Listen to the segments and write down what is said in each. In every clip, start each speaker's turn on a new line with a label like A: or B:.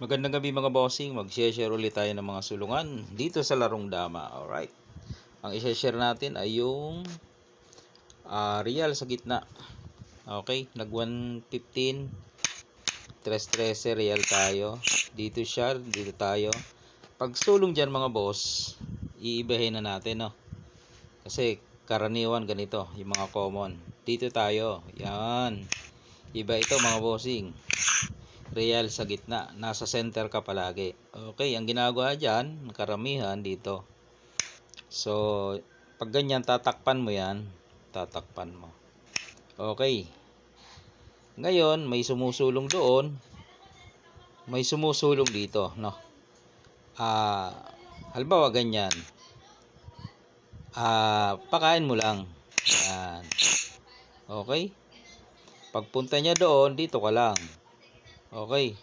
A: Magandang gabi mga bossing, mag-share ulit tayo ng mga sulungan dito sa larong dama. Alright. Ang i-share natin ay yung ah, real sa gitna. Okay, nag 115 313 real tayo. Dito siya, dito tayo. Pag sulong dyan mga boss, iibahin na natin no. Kasi karaniwan ganito, yung mga common. Dito tayo. Yan. Iba ito mga bossing real sa gitna. Nasa center ka palagi. Okay, ang ginagawa dyan, karamihan dito. So, pag ganyan, tatakpan mo yan. Tatakpan mo. Okay. Ngayon, may sumusulong doon. May sumusulong dito, no? Ah, halimbawa ganyan. Ah, pakain mo lang. Yan. Okay? Pagpunta niya doon, dito ka lang. Okay.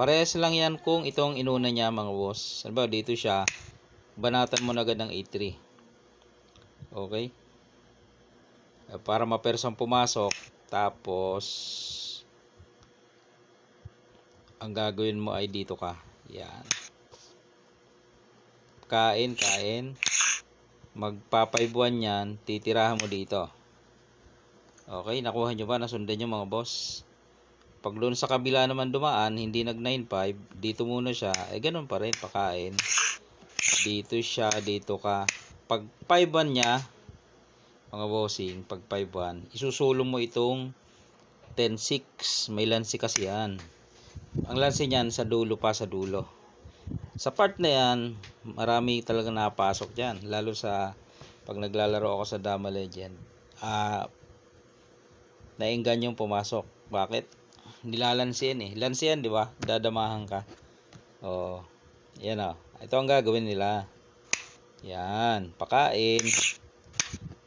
A: Parehas lang yan kung itong inuna niya mga boss. Ba, dito siya. Banatan mo na agad ng 8-3. Okay. Eh, Para mapersang pumasok. Tapos, ang gagawin mo ay dito ka. Yan. Kain, kain. Magpapaibuan yan. Titirahan mo dito. Okay, nakuha nyo ba? Nasundan nyo mga boss? Pag doon sa kabila naman dumaan, hindi nag 9.5, dito muna siya, eh ganun pa rin, pakain. Dito siya, dito ka. Pag 5 niya, mga bossing, pag 5 isusulong mo itong 10.6, may lansi kasi yan. Ang lansi niyan sa dulo pa sa dulo. Sa part na yan, marami talaga napasok dyan. Lalo sa pag naglalaro ako sa Dama Legend. Ah, nainggan yung pumasok. Bakit? Nilalansi yan eh. Lansi yan, di ba? Dadamahan ka. Oh, yan oh. Ito ang gagawin nila. Yan. Pakain.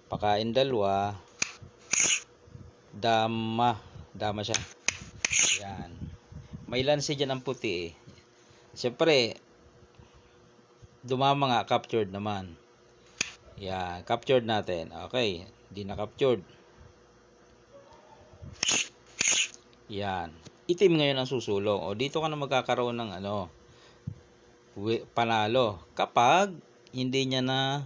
A: Pakain dalawa. Dama. Dama siya. Yan. May lansi dyan ang puti eh. Siyempre, dumama nga. Captured naman. Yan. Captured natin. Okay. Di na captured. Yan. Itim ngayon ang susulong. O dito ka na magkakaroon ng ano, panalo. Kapag hindi niya na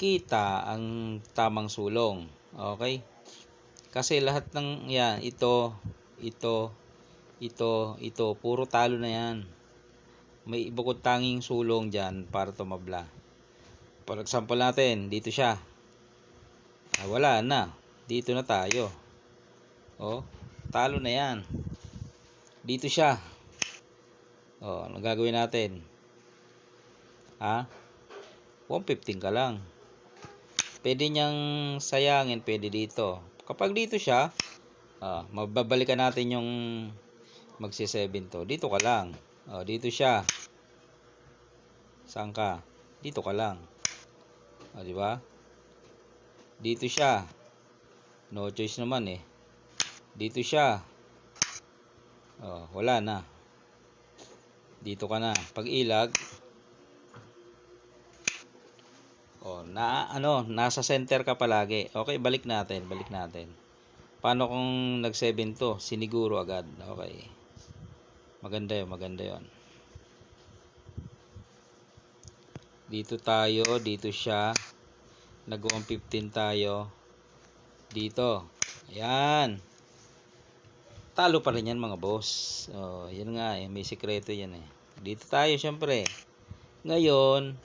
A: kita ang tamang sulong. Okay? Kasi lahat ng yan, ito, ito, ito, ito, puro talo na yan. May bukod tanging sulong dyan para tumabla. For example natin, dito siya. Ah, wala na. Dito na tayo. Oh, talo na yan. Dito siya. Oh, ano gagawin natin? Ha? 115 ka lang. Pwede niyang sayangin, pwede dito. Kapag dito siya, ah, mababalikan natin yung magsi 7 to. Dito ka lang. Oh, dito siya. Saan ka? Dito ka lang. Oh, di ba? Dito siya. No choice naman eh. Dito siya. Oh, wala na. Dito ka na. Pag ilag, oh, na ano, nasa center ka palagi. Okay, balik natin, balik natin. Paano kung nag-7 to? Siniguro agad. Okay. Maganda 'yon, maganda 'yon. Dito tayo, dito siya. Nag-115 tayo. Dito. Ayan. Talo pa rin yan mga boss. Oh, yan nga eh. May sikreto yan eh. Dito tayo syempre. Ngayon,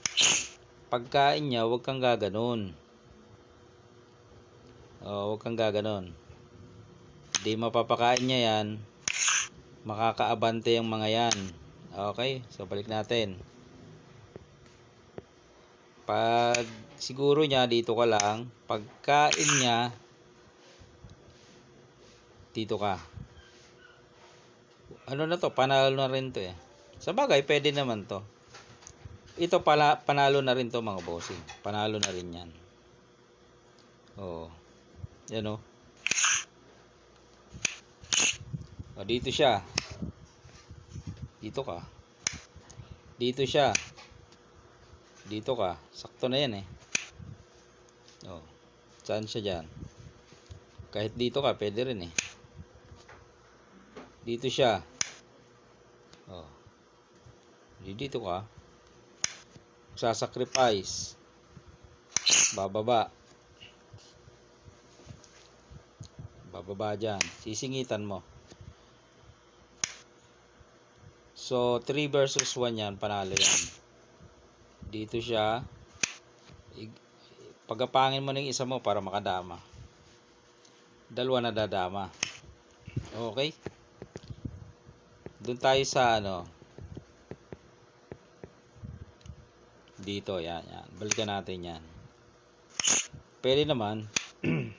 A: pagkain niya, huwag kang gaganon. Oh, huwag kang gaganon. Di mapapakain niya yan. Makakaabante yung mga yan. Okay? So, balik natin. Pag siguro niya, dito ka lang. Pagkain niya, dito ka. Ano na to? Panalo na rin to eh. Sa bagay, pwede naman to. Ito pala, panalo na rin to mga bossing. Panalo na rin yan. Oo. Yan o. O, dito siya. Dito ka. Dito siya. Dito ka. Sakto na yan eh. O. Saan siya dyan? Kahit dito ka, pwede rin eh. Dito siya. Oh. Di dito ka. Sasacrifice. Bababa. Bababa dyan. Sisingitan mo. So, 3 versus 1 yan. Panalo yan. Dito siya. Pagapangin mo ng isa mo para makadama. Dalawa na dadama. Okay? Doon tayo sa ano. Dito, yan, yan. Balikan natin yan. Pwede naman.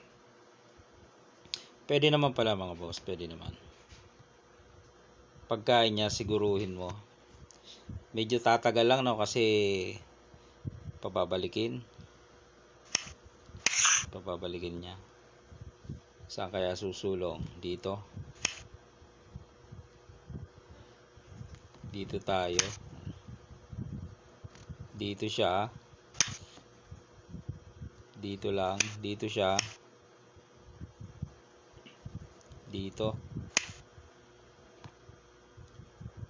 A: Pwede naman pala mga boss. Pwede naman. Pagkain niya, siguruhin mo. Medyo tatagal lang no kasi pababalikin. Pababalikin niya. Saan kaya susulong? Dito. Dito tayo. Dito siya. Dito lang. Dito siya. Dito.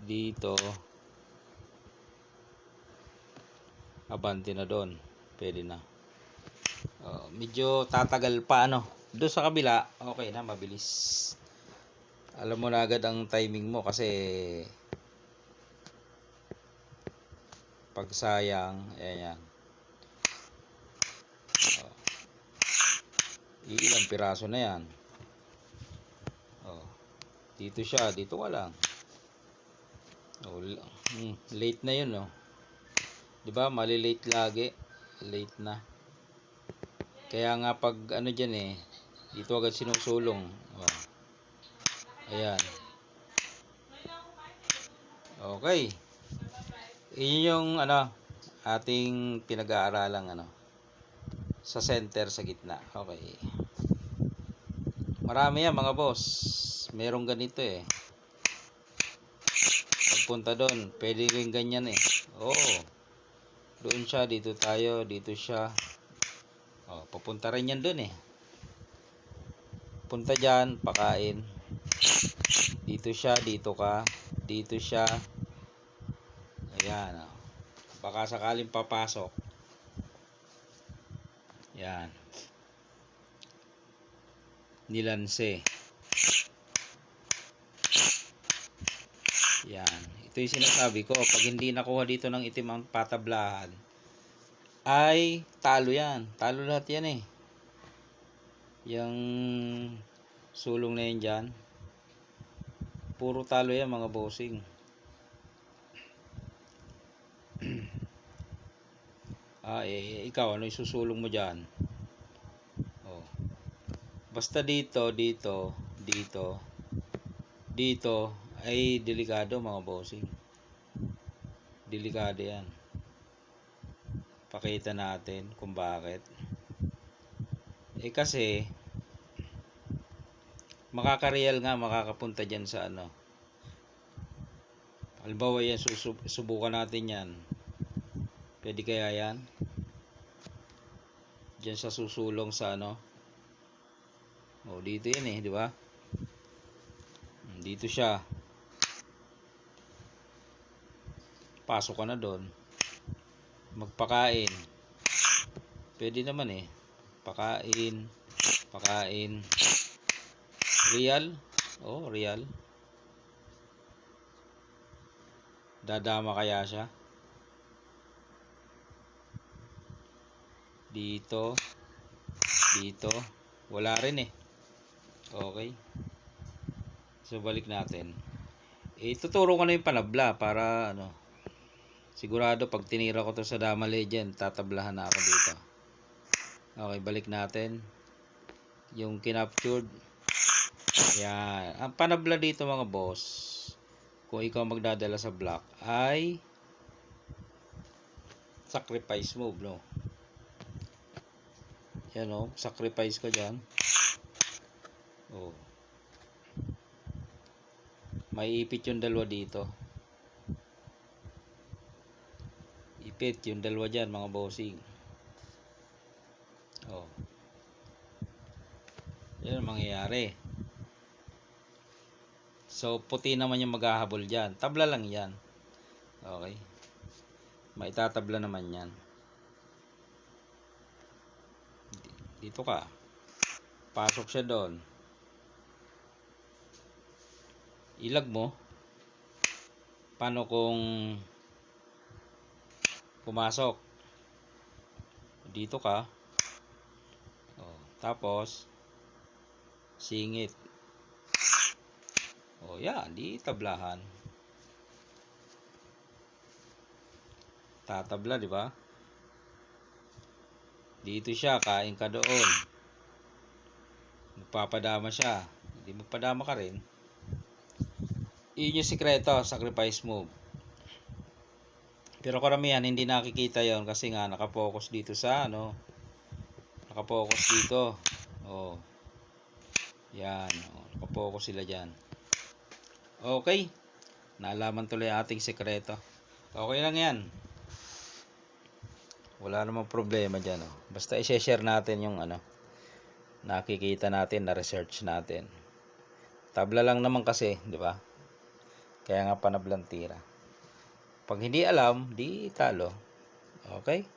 A: Dito. Abante na doon. Pwede na. Oh, medyo tatagal pa ano. Doon sa kabila, okay na, mabilis. Alam mo na agad ang timing mo kasi pag sayang, ayan yan. Oh. Ilang piraso na yan. Oh. Dito siya, dito ka lang. Oh, l- hmm, late na yun, oh. 'Di ba? Mali-late lagi. Late na. Kaya nga pag ano diyan eh, dito agad sinusulong. Oh. Ayan. Okay. Iyon yung ano, ating pinag-aaralang ano sa center sa gitna. Okay. Marami yan mga boss. Merong ganito eh. Pagpunta doon, pwede rin ganyan eh. Oo. Doon siya, dito tayo, dito siya. Oh, papunta rin yan doon eh. Punta dyan, pakain. Dito siya, dito ka. Dito siya. Ayan. Oh. Baka sakaling papasok. Yan. Nilanse. Yan. Ito yung sinasabi ko. Pag hindi nakuha dito ng itim ang patablahan, ay talo yan. Talo lahat yan eh. Yung sulong na yan dyan. Puro talo yan mga bossing. Ah, eh, ikaw, ano yung susulong mo dyan? Oh. Basta dito, dito, dito, dito, ay delikado mga bossing. Delikado yan. Pakita natin kung bakit. Eh kasi, makakareal nga, makakapunta dyan sa ano. Halimbawa yan, susub subukan natin yan. Pwede kaya yan? Diyan sa susulong sa ano. Oh, dito yan eh, di ba? Dito siya. Pasok ka na doon. Magpakain. Pwede naman eh. Pakain. Pakain. Real? Oh, real. Dadama kaya siya? Dito. Dito. Wala rin eh. Okay. So, balik natin. Eh, tuturo ko na yung panabla para ano. Sigurado pag tinira ko to sa Dama Legend, tatablahan na ako dito. Okay, balik natin. Yung kinaptured. Yan. Ang panabla dito mga boss, kung ikaw magdadala sa block, ay sacrifice move, no? Yan o, sacrifice ka dyan. Oh. May ipit yung dalawa dito. Ipit yung dalawa dyan, mga bossing. Oh. Yan ang mangyayari. So, puti naman yung maghahabol dyan. Tabla lang yan. Okay. Maitatabla naman yan. Dito ka. Pasok siya doon. Ilag mo. Paano kung pumasok? Dito ka. Oh, tapos singit. Oh, yan, di tablahan. Tatabla, di ba? Dito siya, kain ka doon. Magpapadama siya. Hindi magpadama ka rin. Yun yung sikreto, sacrifice move. Pero karamihan hindi nakikita yon kasi nga nakapokus dito sa ano. Nakapokus dito. Oh. Yan, oh, nakapokus sila diyan. Okay. Naalaman tuloy ating sekreto. Okay lang 'yan. Wala namang problema diyan, oh. Basta i-share natin yung ano nakikita natin na research natin. Tabla lang naman kasi, di ba? Kaya nga panablantira. Pag hindi alam, di talo. Okay?